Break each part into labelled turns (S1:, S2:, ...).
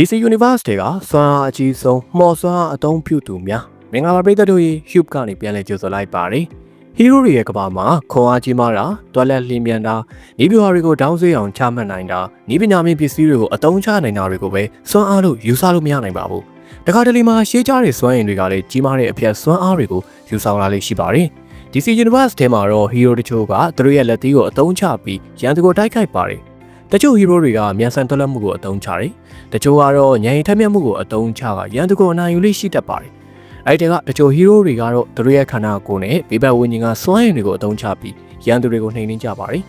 S1: DC Universe တွေကစွမ်းအားအကြီးဆုံးမော်စွမ်းအားအသုံးပြုသူများမင်္ဂလာပါပရိသတ်တို့ရေ Hube ကနေပြန်လည်ကြိုဆိုလိုက်ပါတယ်ဟီးရိုတွေရဲ့ကမ္ဘာမှာခွန်အားကြီးမားတာတွက်လက်လင်းမြန်တာဤပြွာတွေကိုတောင်းဆွေးအောင်ချမှတ်နိုင်တာဤပညာမင်းပစ္စည်းတွေကိုအသုံးချနိုင်တာတွေကိုပဲစွမ်းအားလို့ယူဆလို့မရနိုင်ပါဘူးတခါတလေမှာရှေးကြတဲ့စွမ်းအင်တွေကလည်းကြီးမားတဲ့အပြတ်စွမ်းအားတွေကိုယူဆောင်လာလိမ့်ရှိပါတယ် DC Universe ထဲမှာတော့ hero တချို့ကသူတို့ရဲ့လက်သီးကိုအသုံးချပြီးရန်သူကိုတိုက်ခိုက်ပါတယ် တချို့ hero တွေကမြန်ဆန်တွက်လက်မှုကိုအသုံးချတယ်တချို့ကတော့ညင်ထက်မြက်မှုကိုအသုံးချကရန်သူကိုအနိုင်ယူလိရှိတတ်ပါတယ်အဲ့ဒီကတချို့ hero တွေကတော့သူတို့ရဲ့ခန္ဓာကိုယ်နဲ့ဘေးဘက်ဝင်းကျင်ကစွမ်းရည်တွေကိုအသုံးချပြီးရန်သူတွေကိုနှိမ်နင်းကြပါတယ်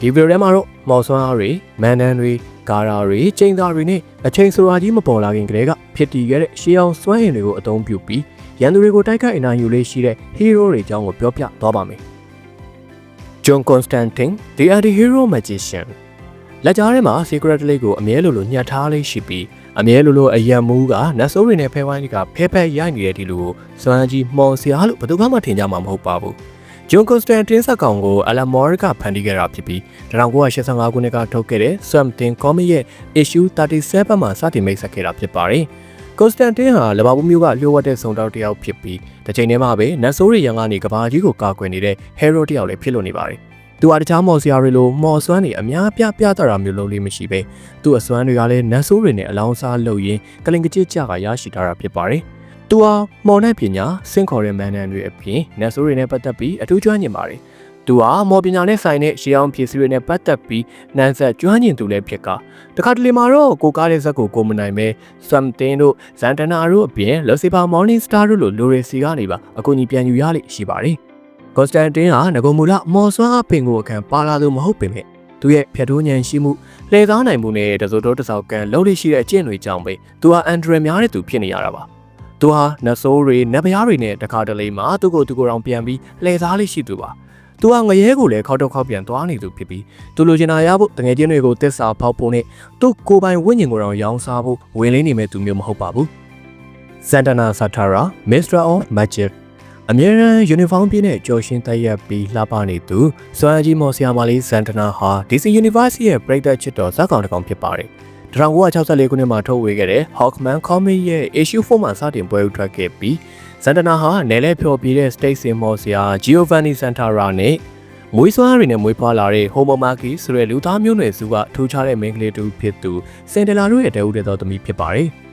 S1: ဒီဗီဒီယိုထဲမှာတော့မော်စွမ်းအားတွေမန်နန်တွေဂါရာတွေချိန်သားတွေနဲ့အချိန်ဆိုရာကြီးမပေါ်လာခင်ကတည်းကဖြစ်တည်ခဲ့တဲ့ရှေးအောင်စွမ်းရည်တွေကိုအသုံးပြုပြီးရန်သူတွေကိုတိုက်ခိုက်အနိုင်ယူလေးရှိတဲ့ hero တွေအကြောင်းကိုပြောပြသွားပါမယ် John Constantine the anti-hero magician လက်ကြားထဲမှာ secret လေးကိုအမြဲလိုလိုညှက်ထားလေးရှိပြီးအမြဲလိုလိုအယံမူးကနတ်ဆိုးတွေနဲ့ဖဲဝိုင်းတွေကဖဲဖဲရိုက်နေတဲ့ဒီလူကိုစွမ်းကြီးမော်စရာလို့ဘယ်သူမှထင်ကြမှာမဟုတ်ပါဘူး။ John Constantine ဇာတ်ကောင်ကို Alan Moore ကဖန်တီးခဲ့တာဖြစ်ပြီး1985ခုနှစ်ကထုတ်ခဲ့တဲ့ Something Comic ရဲ့ issue 37မှာစတင်မိတ်ဆက်ခဲ့တာဖြစ်ပါတယ်။ Constantine ဟာလဘာဘူးမျိုးကလျှို့ဝှက်တဲ့စုံတောက်တစ်ယောက်ဖြစ်ပြီးတစ်ချိန်တည်းမှာပဲနတ်ဆိုးတွေရန်ကနေကဘာကြီးကိုကာကွယ်နေတဲ့ hero တစ်ယောက်လည်းဖြစ်လို့နေပါတယ်။ သူဟာတခြားမော်စရာတွေလိုမော်စွမ်းတွေအများပြပြတာတာမျိုးလုံးလေးမရှိပဲသူ့အစွမ်းတွေကလည်းနတ်ဆိုးတွေနဲ့အလောင်းစားလုပ်ရင်းကလင်ကကြစ်ကြကရရှိထားတာဖြစ်ပါတယ်။သူဟာမော်နဲ့ပညာစင့်ခေါ်တဲ့မန်နန်တွေအပြင်နတ်ဆိုးတွေနဲ့ပတ်သက်ပြီးအထူးကျွမ်းကျင်ပါတယ်။သူဟာမော်ပညာနဲ့ဆိုင်တဲ့ရှေးအောင်ဖြစ်စီတွေနဲ့ပတ်သက်ပြီးနန်းဆက်ကျွမ်းကျင်သူလည်းဖြစ်ကတခါတလေမှာတော့ကိုကားတဲ့ဇက်ကိုကိုမနိုင်ပဲ something တို့ဇန်တနာတို့အပြင် Lucifer Morning Star တို့လိုလူတွေစီကနေပါအကူအညီပြန်ယူရလိမ့်ရှိပါတယ်။ ကွန်စတန်တင်းဟာငကိုမူလမော်ဆွမ်းအဖင်ကိုအခန့်ပါလာသူမဟုတ်ပေမဲ့သူရဲ့ဖြတ်ထိုးညံရှိမှုလှည့်သားနိုင်မှုနဲ့တစိုးတိုးတစောက်ကန်လုံးလေးရှိတဲ့အကျင့်တွေကြောင့်ပဲသူဟာအန်ဒရယ်များတဲ့သူဖြစ်နေရတာပါသူဟာနတ်ဆိုးတွေနတ်ဗျားတွေနဲ့တခါတလေမှာသူ့ကိုသူကိုယ်တော်ပြန်ပြီးလှည့်သားလေးရှိသူပါသူဟာငရဲကိုလည်းခောက်တော့ခောက်ပြန်သွားနေသူဖြစ်ပြီးသူလိုချင်တာရဖို့တငယ်ချင်းတွေကိုတစ္ဆာဖောက်ဖို့နဲ့သူ့ကိုယ်ပိုင်ဝိညာဉ်ကိုယ်တော်ရောင်းစားဖို့ဝင်လေးနေမဲ့သူမျိုးမဟုတ်ပါဘူးစန်တနာဆာထာရာ Mr. of Magic အမြဲ တမ်းယူနီဖောင်းပြည့်နဲ့ကြော်ရှင်းတက်ရက်ပြီးလှပနေသူစွမ်းအကြီးမော်ဆီယာမာလီဇန်တနာဟာ DC University ရဲ့ပရိသတ်ချစ်တော်ဇာတ်ကောင်တစ်ကောင်ဖြစ်ပါတယ်။1964ခုနှစ်မှာထုတ်ဝေခဲ့တဲ့ Hawkman Comic ရဲ့ issue 4မှာစတင်ပွဲဥထွက်ခဲ့ပြီးဇန်တနာဟာနယ်လဲဖြော်ပြတဲ့ State Sim မော်ဆီယာ Giovanni Santara နဲ့မွေးစွမ်းတွေနဲ့မွေးဖွားလာတဲ့ Homo Maki ဆိုတဲ့လူသားမျိုးနွယ်စုကထူးခြားတဲ့မိန်းကလေးတူဖြစ်သူစင်တလာတို့ရဲ့တအုပ်တဲ့တော်သမီးဖြစ်ပါတယ်။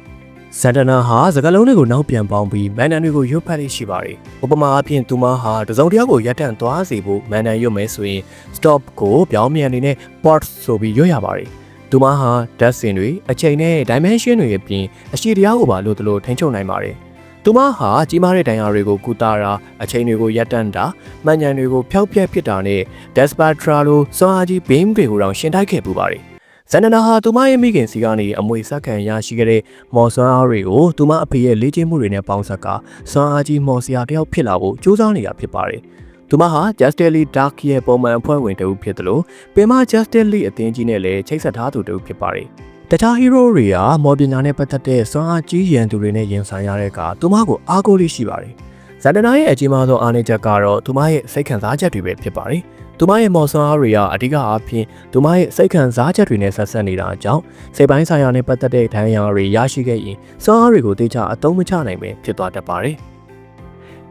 S1: ဇန်တနာဟာစကလုံးတွေကိုနောက်ပြန်ပေါင်းပြီးမန်နန်တွေကိုရွတ်ဖတ်လေးရှိပါတယ်။ဥပမာအဖြစ်သူမဟာတစုံတစ်ယောက်ကိုရပ်တန့်သွားစေဖို့မန်နန်ရွတ်မယ်ဆိုရင် stop ကိုပြောင်းမြန်နေနဲ့ port ဆိုပြီးရွတ်ရပါတယ်။သူမဟာဓာတ်စင်တွေအချိန်နဲ့ dimension တွေအပြင်အရှိတရားကိုပါလို့တလို့ထိန်းချုပ်နိုင်ပါတယ်။သူမဟာကြီးမားတဲ့ဒဏ်ရာတွေကိုကုသတာအချိန်တွေကိုရပ်တန့်တာမှန်ညံတွေကိုဖျောက်ဖျက်ဖြစ်တာနဲ့ Despatra လိုစွမ်းအားကြီး beam တွေကိုတောင်ရှင်းတိုက်ခဲ့ပူပါတယ်။ ဇန်နနာဟာသူမရဲ့မိခင်စီကနေအမွေဆက်ခံရရှိခဲ့တဲ့မော်ဆွမ်းအားတွေကိုသူမအဖေရဲ့လေ့ကျင့်မှုတွေနဲ့ပေါင်းဆက်ကဆွမ်းအားကြီးမော်စရာတယောက်ဖြစ်လာဖို့ကြိုးစားနေတာဖြစ်ပါတယ်။သူမဟာ Justice League Dark ရဲ့ပုံမှန်အဖွဲ့ဝင်တဦးဖြစ်တယ်လို့ပင်မ Justice League အသင်းကြီးနဲ့လည်းချိတ်ဆက်ထားသူတဦးဖြစ်ပါတယ်။တခြား hero တွေကမော်ပညာနဲ့ပတ်သက်တဲ့ဆွမ်းအားကြီးရန်သူတွေနဲ့ရင်ဆိုင်ရတဲ့အခါသူမကိုအားကိုးလေးရှိပါတယ်။ဇန်ဒနာရဲ့အကြီးမားဆုံးအားနည်းချက်ကတော့သူမရဲ့စိတ်ခံစားချက်တွေပဲဖြစ်ပါတယ်။ သူမရဲ့မော်ဆွမ်းအားတွေကအဓိကအားဖြင့်သူမရဲ့စိတ်ခံစားချက်တွေနဲ့ဆက်ဆက်နေတာကြောင့်စိတ်ပိုင်းဆိုင်ရာနဲ့ပတ်သက်တဲ့ဒဏ်ရာတွေရရှိခဲ့ရင်စွမ်းအားတွေကိုတေချာအသုံးမချနိုင်ပဲဖြစ်သွားတတ်ပါတယ်။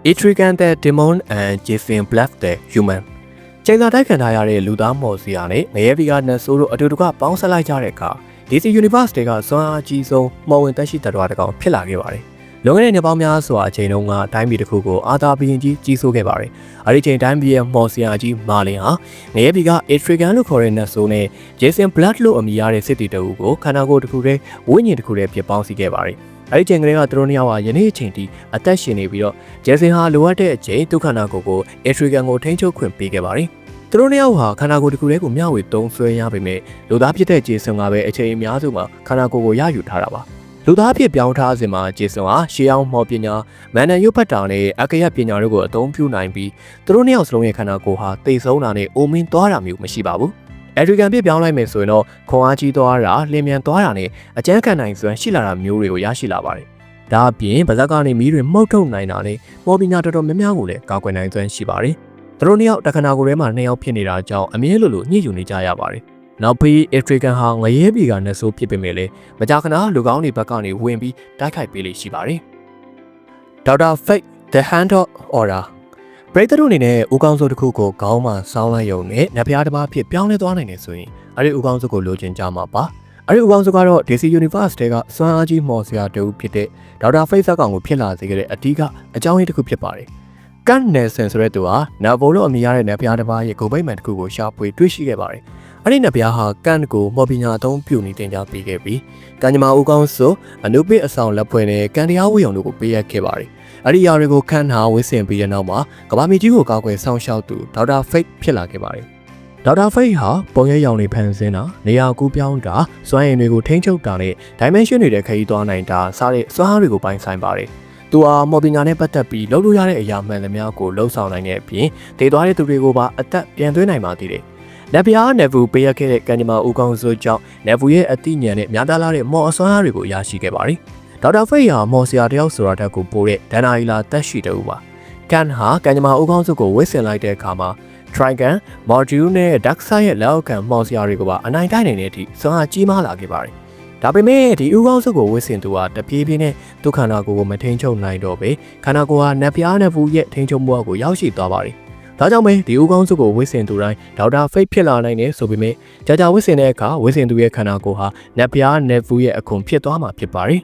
S1: Etrigan the Demon and Jason Black the Human ချိန်သာတိုက်ခံထားရတဲ့လူသားမော်စီယာနဲ့ငရဲဗီကနတ်ဆိုးတို့အတူတကွပေါင်းဆက်လိုက်ကြတဲ့အခါ DC Universe တွေကစွမ်းအားကြီးဆုံးမော်ဝင်တက်ရှိတတော်တကောင်ဖြစ်လာခဲ့ပါတယ် လွန်ခဲ့တဲ့နှစ်ပေါင်းများစွာအချိန်တုန်းကတိုင်းပြည်တစ်ခုကိုအာသာဘီရင်ကြီးကြီးစိုးခဲ့ပါတယ်။အဲဒီချိန်တိုင်းပြည်ရဲ့မော်ဆီယာကြီးမာလင်ဟာငရဲပြည်က Atrigan လို့ခေါ်တဲ့နတ်ဆိုးနဲ့ Jason Blood လို့အမည်ရတဲ့စစ်တီတအုပ်ကိုခန္ဓာကိုယ်တစ်ခုတည်းဝိညာဉ်တစ်ခုတည်းဖြစ်ပေါင်းစည်းခဲ့ပါတယ်။အဲဒီချိန်ကလေးကသူတို့နှစ်ယောက်ဟာယနေ့အချိန်ထိအသက်ရှင်နေပြီးတော့ Jason ဟာလိုအပ်တဲ့အချိန်ဒုက္ခနာကိုကို Atrigan ကိုထိန်းချုပ်ခွင့်ပေးခဲ့ပါတယ်။သူတို့နှစ်ယောက်ဟာခန္ဓာကိုယ်တစ်ခုတည်းကိုမျှဝေသုံးဆွဲရပေမဲ့လူသားဖြစ်တဲ့ဂျေဆန်ကပဲအချိန်အများစုမှာခန္ဓာကိုယ်ကိုရယူထားတာပါ။ လူသားဖြစ်ပြောင်းထားစဉ်မှာဂျေဆွန်ဟာရှေးအောင်မော်ပညာမန်နန်ရုပ်ဖတ်တာနဲ့အကရပညာတို့ကိုအသုံးပြုနိုင်ပြီးသူတို့နှစ်ယောက်စလုံးရဲ့ခန္ဓာကိုယ်ဟာတိတ်ဆုံးတာနဲ့အိုမင်းသွားတာမျိုးမရှိပါဘူး။အက်ဒရီကန်ပြပြောင်းလိုက်မယ်ဆိုရင်တော့ခွန်အားကြီးသွားတာလင်းမြန်သွားတာနဲ့အကျန်းခံနိုင်စွမ်းရှိလာတာမျိုးတွေကိုရရှိလာပါတယ်။ဒါအပြင်ဗဇက်ကနေမီးတွေမှုတ်ထုတ်နိုင်တာနဲ့မော်ပညာတော်တော်များများကိုလည်းကာကွယ်နိုင်စွမ်းရှိပါတယ်။သူတို့နှစ်ယောက်တခဏကိုယ်ထဲမှာနှစ်ယောက်ဖြစ်နေတာကြောင့်အမြဲလိုလိုညှိယူနေကြရပါတယ်။ နောက်ပြီး African ဟာငရဲပြည်ကနဆိုးဖြစ်ပေမဲ့လည်းမကြာခဏလူကောင်းတွေဘက်ကနေဝင်ပြီးတိုက်ခိုက်ပေးလိမ့်ရှိပါတယ်။ဒေါက်တာ Fake the Hand of Order ပရိသတ်တို့အနေနဲ့ဥကောင်းစုတစ်ခုကိုခေါင်းမှာစောင်းလိုက်ရုံနဲ့နဖျားတစ်ပါးဖြစ်ပြောင်းလဲသွားနိုင်တယ်ဆိုရင်အဲ့ဒီဥကောင်းစုကိုလိုချင်ကြမှာပါ။အဲ့ဒီဥကောင်းစုကတော့ DC Universe တဲကစွမ်းအားကြီးမော်ဆရာတူဖြစ်တဲ့ဒေါက်တာ Fake ဇက်ကောင်ကိုဖြစ်လာစေခဲ့တဲ့အဓိကအကြောင်းရင်းတစ်ခုဖြစ်ပါတယ်။ကန်နယ်ဆန်ဆိုတဲ့သူဟာနာဗိုလို့အမည်ရတဲ့နဖျားတစ်ပါးရဲ့ဂုံပိတ်မှန်တစ်ခုကိုရှာဖွေတွေ့ရှိခဲ့ပါတယ်။ အဲ့ဒီနဖျားဟာကန်ကိုမော်ပညာအသုံးပြုနေတင်ကြပေးခဲ့ပြီးကန်ညီမဦးကောင်းဆိုအနုပိအဆောင်လက်ဖွဲ့နဲ့ကန်တရားဝေယုံတို့ကိုပေးအပ်ခဲ့ပါတယ်။အဲ့ဒီຢာတွေကိုခန့်ထားဝစ်စင်ပြီးတဲ့နောက်မှာကဘာမီကြီးကိုကောက်ွယ်ဆောင်ရှောက်သူဒေါက်တာဖိတ်ဖြစ်လာခဲ့ပါတယ်။ဒေါက်တာဖိတ်ဟာပုံရိပ်ရောင်တွေဖန်ဆင်းတာနေရာကူးပြောင်းတာစွမ်းရည်တွေကိုထိန်းချုပ်တာနဲ့ dimension တွေတဲ့ခရီးသွားနိုင်တာစားတဲ့စွမ်းအားတွေကိုပိုင်ဆိုင်ပါတယ်။သူဟာမော်ပညာနဲ့ပတ်သက်ပြီးလှုပ်လို့ရတဲ့အရာမှန်သမျှကိုလှုပ်ဆောင်နိုင်တဲ့အပြင်ဒေသွားတဲ့သူတွေကိုပါအသက်ပြန်သွင်းနိုင်ပါသေးတယ်။ လက်ပြားနယ်ဗူပေးရခဲ့တဲ့ကန်ဒီမာဦးကောင်းစိုးကြောင့်နယ်ဗူရဲ့အသိဉာဏ်နဲ့များပြားလာတဲ့မော်အစွမ်းအားတွေကိုရရှိခဲ့ပါတယ်။ဒေါက်တာဖိတ်ဟာမော်ဆီယာတယောက်ဆိုတာတက်ကိုပို့တဲ့ဒန်နာအီလာတက်ရှိတူပါ။ကန်ဟာကန်ဒီမာဦးကောင်းစိုးကိုဝစ်ဆင်လိုက်တဲ့အခါမှာ Trigon, Module နဲ့ Dark Side ရဲ့လက်အောက်ခံမော်ဆီယာတွေကိုပါအနိုင်တိုက်နိုင်တဲ့အထိစွမ်းအားကြီးမားလာခဲ့ပါတယ်။ဒါပေမဲ့ဒီဥကောင်းစုကိုဝစ်စင်သူကတပြေးပြေးနဲ့ဒုက္ခနာကိုကိုမထိန်ချုပ်နိုင်တော့ပဲခန္ဓာကိုယ်ဟာနက်ပြားနက်ဖူးရဲ့ထိန်ချုပ်မှုကိုရောက်ရှိသွားပါတယ်။ ဒါကြောင့်ပဲဒီဥကောင်းစုကိုဝစ်စင်သူတိုင်းဒေါက်တာဖိတ်ဖြစ်လာနိုင်တယ်ဆိုပေမဲ့ကြာကြာဝစ်စင်တဲ့အခါဝစ်စင်သူရဲ့ခန္ဓာကိုယ်ဟာနက်ပြားနက်ဖူးရဲ့အခွန်ဖြစ်သွားမှာဖြစ်ပါတယ်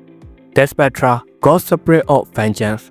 S1: ။ Despectra God Spirit of Vengeance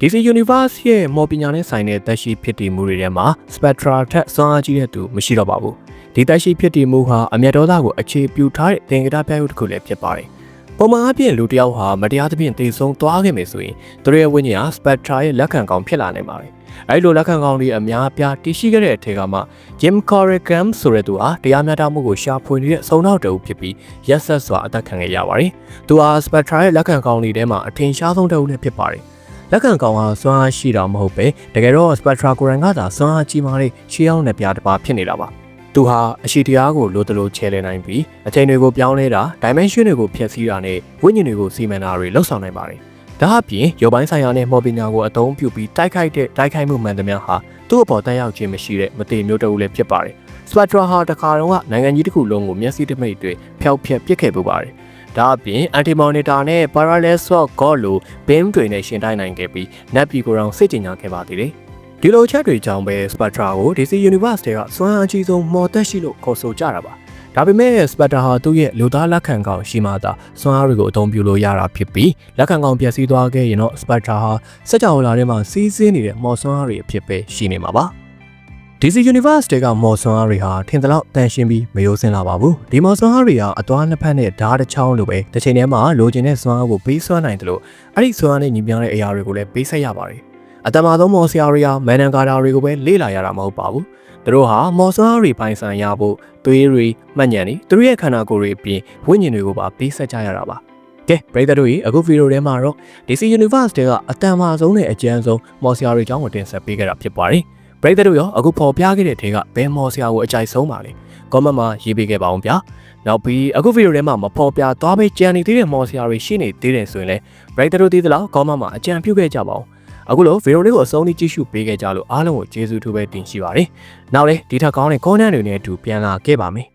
S1: DC Universe ရဲ့မော်ပညာနဲ့ဆိုင်တဲ့သက်ရှိဖြစ်တည်မှုတွေထဲမှာ Spectra ထက်စွမ်းအားကြီးတဲ့သူမရှိတော့ပါဘူး။ဒီသက်ရှိဖြစ်တည်မှုဟာအမျက်ဒေါသကိုအခြေပြုထားတဲ့သင်္ကေတပြရုပ်တစ်ခုလည်းဖြစ်ပါတယ်။ပုံမှန်အားဖြင့်လူတစ်ယောက်ဟာမတရားသဖြင့်တည်ဆုံသွားခဲ့မယ်ဆိုရင်သူရဲ့ဝိညာဉ်ဟာ Spectra ရဲ့လက်ခံကောင်ဖြစ်လာနိုင်ပါတယ်။ အဲဒီလိုလက်ခံကောင်တွေအများအပြားတည်ရှိခဲ့တဲ့အထက်ကမှ Jim Corrigan ဆိုတဲ့သူဟာတရားမျှတမှုကိုရှာဖွေနေတဲ့စုံနောက်တူဖြစ်ပြီးရက်ဆက်စွာအသက်ခံခဲ့ရပါတယ်။သူဟာ Spectra ရဲ့လက်ခံကောင်တွေထဲမှာအထင်ရှားဆုံးတစ်ဦးလည်းဖြစ်ပါတယ်။လက်ခံကောင်ကစွမ်းအားရှိတာမဟုတ်ပဲတကယ်တော့ Spectra ကိုရန်ကသာစွမ်းအားကြီးမားတဲ့ရှေးအောင်တဲ့ပြားတစ်ပါးဖြစ်နေတာပါသူဟာအရှိတရားကိုလိုတလို့ချဲလဲနိုင်ပြီးအချိန်တွေကိုပြောင်းလဲတာ dimension တွေကိုဖျက်ဆီးတာနဲ့ဝိညာဉ်တွေကိုစီမံတာတွေလှုပ်ဆောင်နိုင်ပါတယ် ဒါအပြင်ရုပ်ပိုင်းဆိုင်ရာနဲ့မော်ပညာကိုအသုံးပြုပြီးတိုက်ခိုက်တဲ့တိုက်ခိုက်မှုမှန်သမျှဟာသူ့အပေါ်တက်ရောက်ခြင်းမရှိတဲ့မသေးမျိုးတအုပ်လည်းဖြစ်ပါတယ် Spectra ဟာတခါတော့နိုင်ငံကြီးတစ်ခုလုံးကိုမျက်စိတမိတ်တွေဖျောက်ဖျက်ပစ်ခဲ့ပူပါတယ်ဒါအပြင် anti-monitor နဲ့ parallel sword god လို beam တွေနဲ့ရှင်တိုင်းနိုင်ခဲ့ပြီး net ပြည်ကိုယ်တော်စစ်ကြင်ညာခဲ့ပါသေးတယ်။ဒီလိုချက်တွေကြောင့်ပဲ Spectra ကို DC Universe တွေကစွမ်းအားအကြီးဆုံးမော်သက်ရှိလို့ခေါ်ဆိုကြတာပါ။ ဒါပေမဲ့ Spectra ဟာသူ့ရဲ့လူသားလက်ခံကောင်ရှိမှသာစွမ်းအားတွေကိုအသုံးပြုလို့ရတာဖြစ်ပြီးလက်ခံကောင်ပျက်စီးသွားခဲ့ရင်တော့ Spectra ဟာစက်ကြောလာထဲမှာစီးဆင်းနေတဲ့မော်စွမ်းအားတွေအဖြစ်ပဲရှိနေမှာပါ။ DC Universe တွေကမော်ဆွန်အားတွေဟာထင်သလောက်တန်ရှင်းပြီးမယိုးစင်လာပါဘူးဒီမော်ဆွန်အားတွေကအသွားနှစ်ဖက်နဲ့ဓာတ်တစ်ချောင်းလိုပဲတစ်ချိန်တည်းမှာလိုချင်တဲ့ဆွန်အားကိုပေးဆွမ်းနိုင်တယ်လို့အဲ့ဒီဆွန်အားနဲ့ညီမျှတဲ့အရာတွေကိုလည်းပေးဆက်ရပါတယ်အတမဆုံးမော်ဆရာတွေကမန်နန်ကာတာတွေကိုပဲလေ့လာရတာမဟုတ်ပါဘူး သူတို့ဟာမော်ဆွန်အားတွေပိုင်ဆိုင်ရဖို့သွေးတွေမှတ်ညံတွေသူတို့ရဲ့ခန္ဓာကိုယ်တွေအပြင်ဝိညာဉ်တွေကိုပါပေးဆက်ကြရတာပါကဲပရိသတ်တို့ရေအခုဗီဒီယိုထဲမှာတော့ DC Universe တွေကအတန်မာဆုံးနဲ့အကျန်းဆုံးမော်ဆရာတွေအကြောင်းကိုတင်ဆက်ပေးခဲ့တာဖြစ်ပါတယ်ပရိသတ်တို့ရောအခုပေါ်ပြခဲ့တဲ့ထဲကဘယ်မော်ဆရာကိုအကြိုက်ဆုံးပါလဲကောမန့်မှာရေးပေးခဲ့ပါအောင်ဗျာနောက်ပြီးအခုဗီဒီယိုထဲမှာမပေါ်ပြသွားပေးကြံနေသေးတဲ့မော်ဆရာတွေရှိနေသေးတယ်ဆိုရင်လည်းပရိသတ်တို့သိသလားကောမန့်မှာအကြံပြုခဲ့ကြပါအောင် အခုလိုဗီဒီယိုလေးကိုအဆုံးထိကြည့်ရှုပေးခဲ့ကြလို့အားလုံးကိုကျေးဇူးထူးပဲတင်ရှိပါတယ်နောက်လေဒီထက်ကောင်းတဲ့ content တွေနဲ့အတူပြန်လာခဲ့ပါမယ်